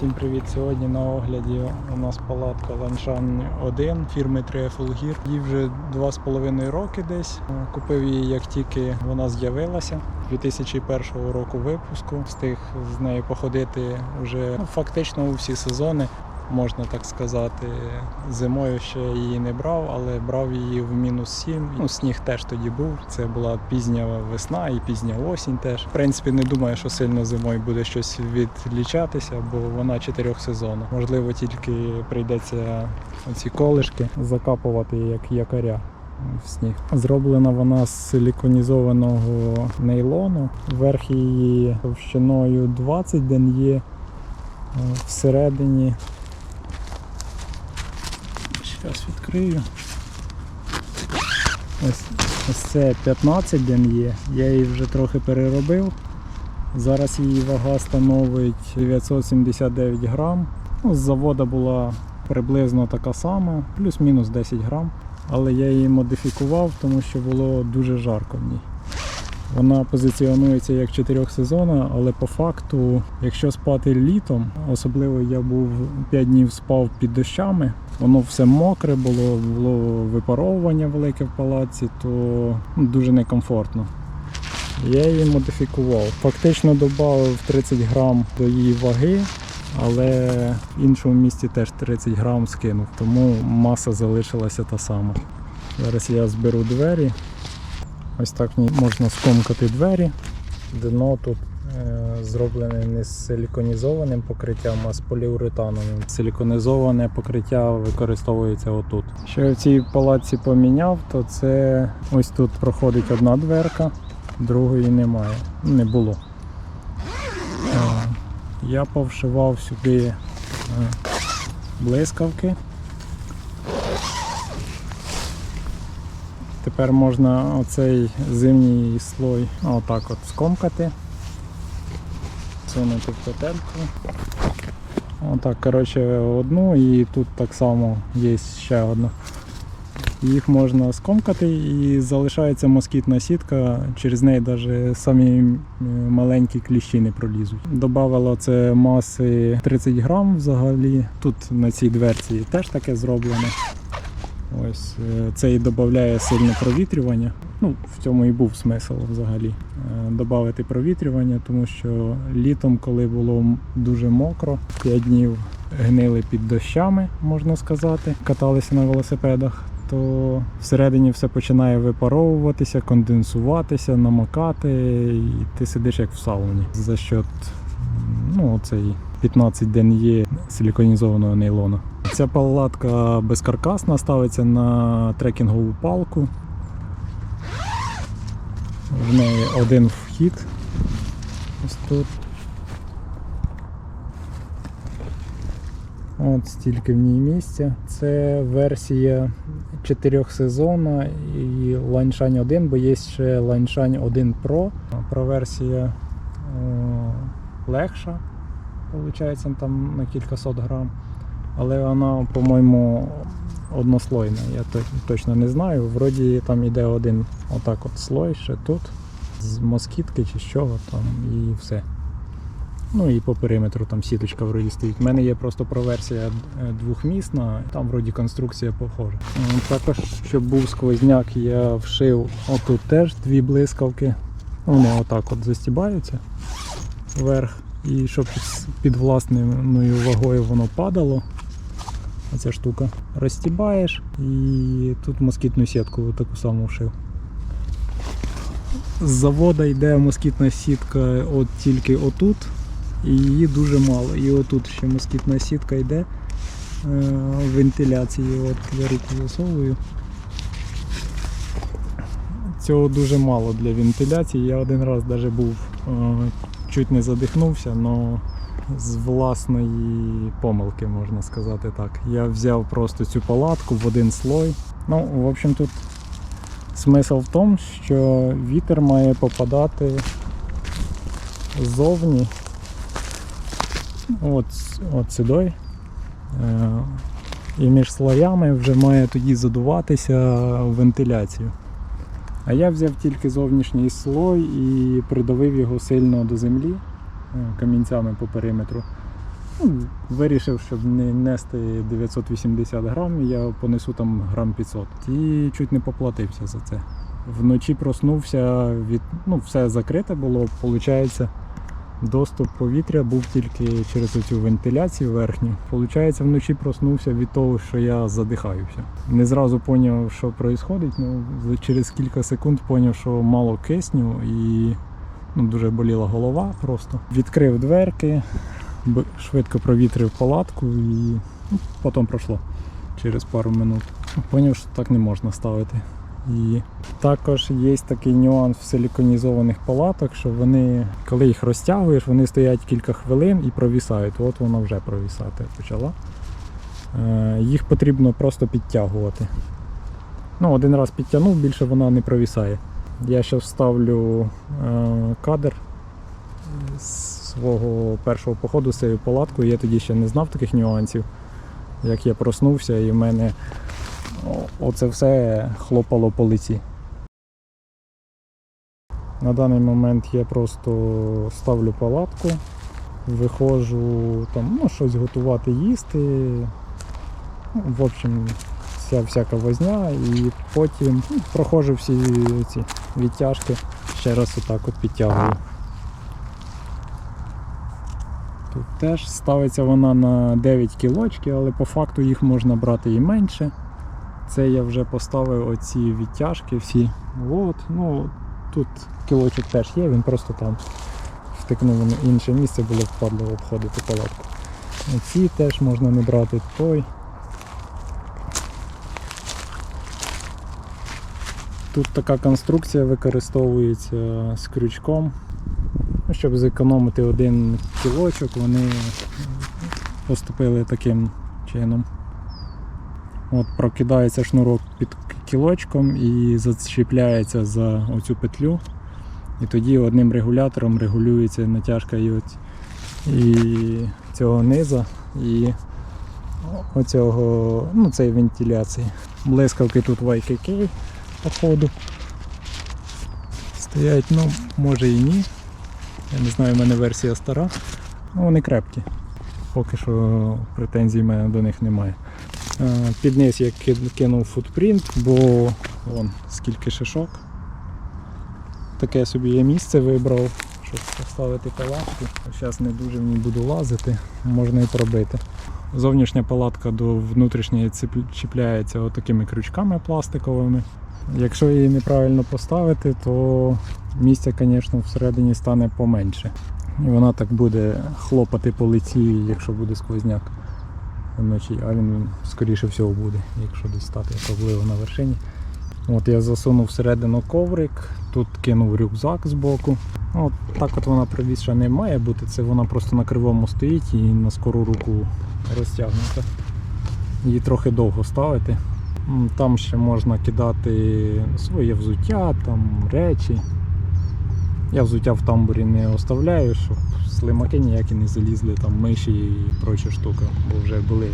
Всім привіт! Сьогодні на огляді у нас палатка Ланшань 1 фірми Gear. Їй вже 2,5 роки десь. Купив її як тільки вона з'явилася. 2001 року випуску. Встиг з нею походити вже ну, фактично у всі сезони. Можна так сказати, зимою ще її не брав, але брав її в мінус 7. Ну, сніг теж тоді був. Це була пізня весна і пізня осінь теж. В принципі, не думаю, що сильно зимою буде щось відлічатися, бо вона чотирьох сезонів. Можливо, тільки прийдеться ці колишки закапувати як якоря. В сніг. Зроблена вона з силіконізованого нейлону. Верх її товщиною 20 ден є. Всередині Зараз відкрию. Ось, ось це 15 ден є. Я її вже трохи переробив. Зараз її вага становить 979 грам. Ну, з завода була приблизно така сама, плюс-мінус 10 грам. Але я її модифікував, тому що було дуже жарко в ній. Вона позиціонується як чотирьохсезонна, але по факту, якщо спати літом, особливо я був 5 днів спав під дощами, воно все мокре було, було випаровування велике в палаці, то ну, дуже некомфортно. Я її модифікував. Фактично додав 30 грам до її ваги, але в іншому місці теж 30 грам скинув, тому маса залишилася та сама. Зараз я зберу двері. Ось так можна скомкати двері. Дно тут е, зроблене не з силіконізованим покриттям, а з поліуретановим. Силіконізоване покриття використовується отут. Що я в цій палаці поміняв, то це ось тут проходить одна дверка, другої немає. Не було. Е, я повшивав сюди е, блискавки. Тепер можна оцей зимній слой отак от скомкати, сунути в петельку. Отак, коротше, одну і тут так само є ще одна. Їх можна скомкати і залишається москітна сітка, через неї навіть самі маленькі кліщі не пролізуть. Добавило це маси 30 грам взагалі. Тут на цій дверці теж таке зроблено. Ось е, це і додає сильне провітрювання. Ну, в цьому і був смисл взагалі. Додати провітрювання, тому що літом, коли було дуже мокро, 5 днів гнили під дощами, можна сказати, каталися на велосипедах, то всередині все починає випаровуватися, конденсуватися, намокати, і ти сидиш як в сауні. За счет ну, цей 15 ден є силіконізованого нейлону. Ця палатка безкаркасна, ставиться на трекінгову палку. В неї один вхід. Ось тут. От стільки в ній місця. Це версія 4 сезона і Line 1, бо є ще Line 1 Pro. Про версія легша, виходить, там на кількасот грам. Але вона, по-моєму, однослойна, я точно не знаю. Вроді там іде один отак от слой ще тут, з москітки чи з чого там і все. Ну і по периметру там сіточка вроді стоїть. У мене є просто проверсія двохмісна, там вроді конструкція похожа. Також, щоб був сквозняк, я вшив отут теж дві блискавки. Вони отак от застібаються вверх. І щоб під власною вагою воно падало. Оця штука. Розстібаєш і тут москітну сітку таку саму вшив. З завода йде москітна сітка от тільки отут, і її дуже мало. І отут ще москітна сітка йде вентиляції. От я руку засовую. Цього дуже мало для вентиляції. Я один раз навіть був чуть не задихнувся, але з власної помилки, можна сказати так. Я взяв просто цю палатку в один слой. Ну, в общем, тут смисл в тому, що вітер має попадати ззовні. От, от сюди. І між слоями вже має тоді задуватися вентиляцію. А я взяв тільки зовнішній слой і придавив його сильно до землі камінцями по периметру. Ну, вирішив, щоб не нести 980 грам, я понесу там грам 500. І чуть не поплатився за це. Вночі проснувся від. Ну, все закрите було, виходить. Доступ повітря був тільки через цю вентиляцію верхню. Получається, вночі проснувся від того, що я задихаюся. Не зразу зрозумів, що відбувається, ну через кілька секунд зрозумів, що мало кисню і ну, дуже боліла голова просто. Відкрив дверки, швидко провітрив палатку і ну, потім пройшло через пару минут. Поняв, що так не можна ставити. І також є такий нюанс в силіконізованих палаток, що вони, коли їх розтягуєш, вони стоять кілька хвилин і провісають. От вона вже провісати почала. Е, Їх потрібно просто підтягувати. Ну, один раз підтягнув, більше вона не провісає. Я ще вставлю е, кадр з свого першого походу з цією палаткою. Я тоді ще не знав таких нюансів. Як я проснувся і в мене оце все хлопало по лиці. На даний момент я просто ставлю палатку, виходжу там, ну, щось готувати, їсти. Ну, в общем, вся всяка возня і потім ну, проходжу всі ці відтяжки, ще раз отак от підтягую. Тут теж ставиться вона на 9 кілочки, але по факту їх можна брати і менше. Це я вже поставив оці відтяжки всі. От, ну, тут кілочок теж є, він просто там втикнув на інше місце, було впадло обходити палатку. Ці теж можна не брати той. Тут така конструкція використовується з крючком. Ну, Щоб зекономити один кілочок, вони поступили таким чином. От прокидається шнурок під кілочком і зачіпляється за оцю петлю. І тоді одним регулятором регулюється натяжка і, от, і цього низа, і оцього, ну, цієї вентиляції. Блискавки тут в IKK походу. Стоять, ну, може і ні. Я не знаю, в мене версія стара. Ну, вони крепкі. Поки що претензій в мене до них немає. Е, Під низ я кинув футпринт, бо вон скільки шишок. Таке собі я місце вибрав, щоб поставити палатку. Зараз не дуже в ній буду лазити, можна і пробити. Зовнішня палатка до внутрішньої чіпляється отакими крючками пластиковими. Якщо її неправильно поставити, то місця, звісно, всередині стане поменше. І вона так буде хлопати по лиці, якщо буде сквозняк вночі, а він скоріше всього буде, якщо десь стати особливо на вершині. От я засунув всередину коврик, тут кинув рюкзак з боку. От так от вона привісша не має бути, це вона просто на кривому стоїть і на скору руку розтягнута. Її трохи довго ставити. Там ще можна кидати своє взуття, там речі. Я взуття в тамбурі не оставляю, щоб слимаки ніякі не залізли, там миші і проча штука, бо вже були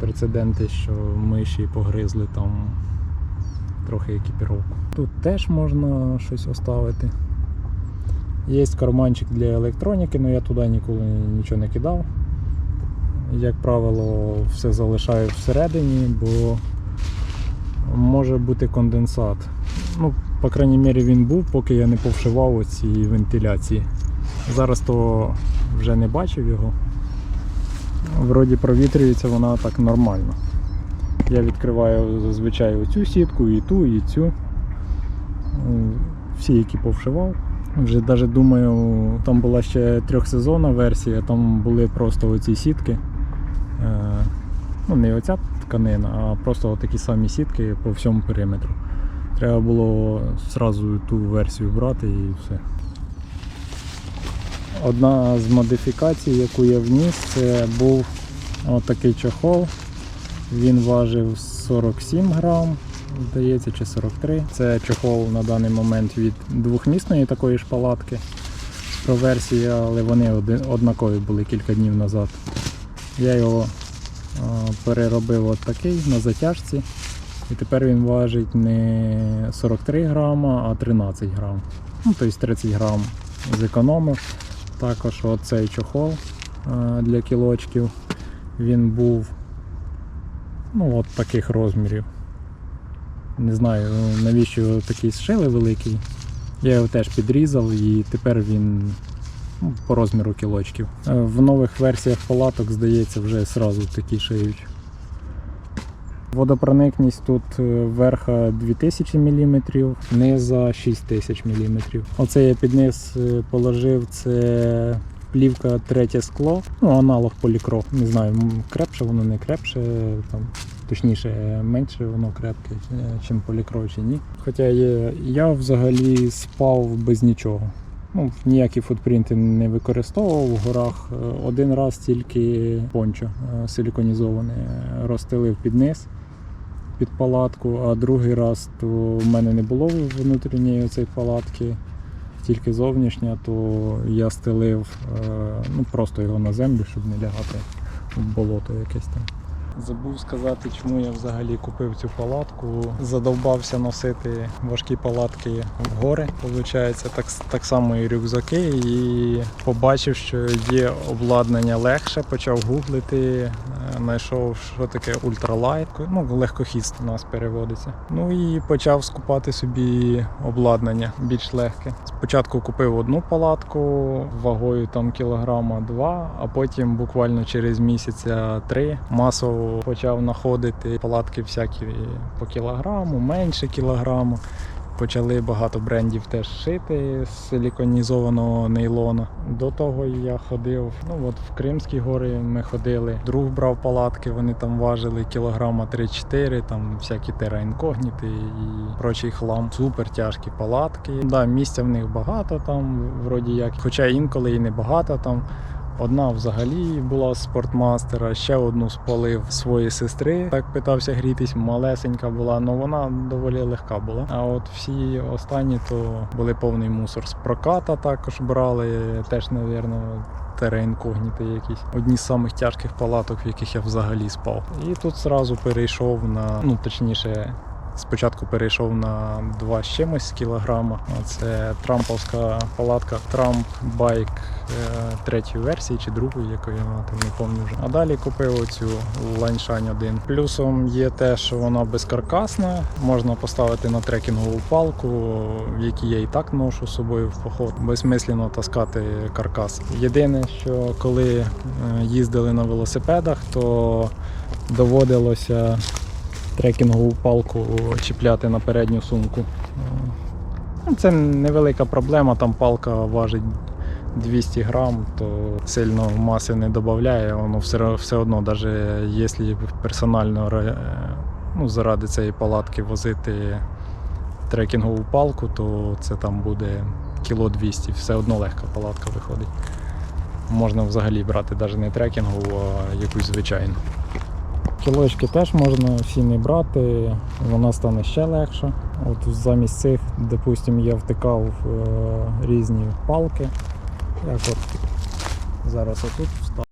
прецеденти, що миші погризли там трохи екіпіровку. Тут теж можна щось оставити. Є карманчик для електроніки, але я туди ніколи нічого не кидав. Як правило, все залишаю всередині, бо може бути конденсат. Ну, по крайній мірі він був, поки я не повшивав оці вентиляції. Зараз то вже не бачив його. Вроді провітрюється вона так нормально. Я відкриваю зазвичай оцю сітку, і ту, і цю. Всі, які повшивав. Вже навіть думаю, там була ще трьохсезонна версія, там були просто оці сітки. Е, Ну, не оця тканина, а просто такі самі сітки по всьому периметру. Треба було зразу ту версію брати і все. Одна з модифікацій, яку я вніс, це був отакий чохол. Він важив 47 грам, здається, чи 43. Це чохол на даний момент від двохмісної такої ж палатки про версії, але вони однакові були кілька днів назад. Я його переробив от такий на затяжці. І тепер він важить не 43 грама, а 13 грам. Ну, тобто 30 грам зекономив. Також оцей чохол е, для кілочків. Він був ну, от таких розмірів. Не знаю, навіщо такий зшили великий. Я його теж підрізав і тепер він ну, по розміру кілочків. Е, В нових версіях палаток, здається, вже зразу такі шиють. Водопроникність тут е, верха 2000 мм, низа 6000 мм. Оце я під низ е, положив, це плівка третє скло, ну аналог полікро. Не знаю, крепше воно не крепше, там, точніше, е, менше воно крепке, ніж полікро чи ні. Хоча є, я взагалі спав без нічого. Ну, ніякі футпринти не використовував в горах. Е, Один раз тільки пончо е, силіконізоване е, розстелив під низ під палатку, а другий раз то в мене не було внутрішньої цієї палатки, тільки зовнішня, то я стелив е, ну, просто його на землю, щоб не лягати в болото якесь там. Забув сказати, чому я взагалі купив цю палатку. Задовбався носити важкі палатки в гори. Получається, так, так само і рюкзаки. І побачив, що є обладнання легше, почав гуглити, е, знайшов, що таке ультралайт. Ну, легкохіст у нас переводиться. Ну і почав скупати собі обладнання більш легке. Спочатку купив одну палатку вагою там кілограма два, а потім буквально через місяця три масово почав знаходити палатки всякі по кілограму, менше кілограму. Почали багато брендів теж шити з силіконізованого нейлона. До того я ходив, ну от в Кримські гори ми ходили. Друг брав палатки, вони там важили кілограма 3-4, там всякі тера інкогніти і прочий хлам. Супер тяжкі палатки. Да, місця в них багато там, вроді як, хоча інколи і не багато там. Одна взагалі була спортмастера, ще одну спалив своєї сестри. Так питався грітись, малесенька була, але вона доволі легка була. А от всі останні то були повний мусор. З проката також брали, теж, напевно, теренкогніти якісь. Одні з самих тяжких палаток, в яких я взагалі спав. І тут зразу перейшов на, ну точніше. Спочатку перейшов на 2 з чимось кілограма. Це трамповська палатка Трамп Байк е, третьої версії чи другої, якої вона там не пам'ятаю вже. А далі купив оцю Ланьшань 1. Плюсом є те, що вона безкаркасна, можна поставити на трекінгову палку, в якій я і так ношу з собою в поход. Безсмислено таскати каркас. Єдине, що коли е, їздили на велосипедах, то доводилося трекінгову палку чіпляти на передню сумку. Ну, Це невелика проблема, там палка важить 200 грам, то сильно маси не додає, воно все, все одно, навіть якщо персонально ну, заради цієї палатки возити трекінгову палку, то це там буде кіло 200, все одно легка палатка виходить. Можна взагалі брати навіть не трекінгову, а якусь звичайну. Кілочки теж можна всі не брати, вона стане ще легше. От замість цих, допустимо, я втикав е, різні палки. Як от зараз отут встав.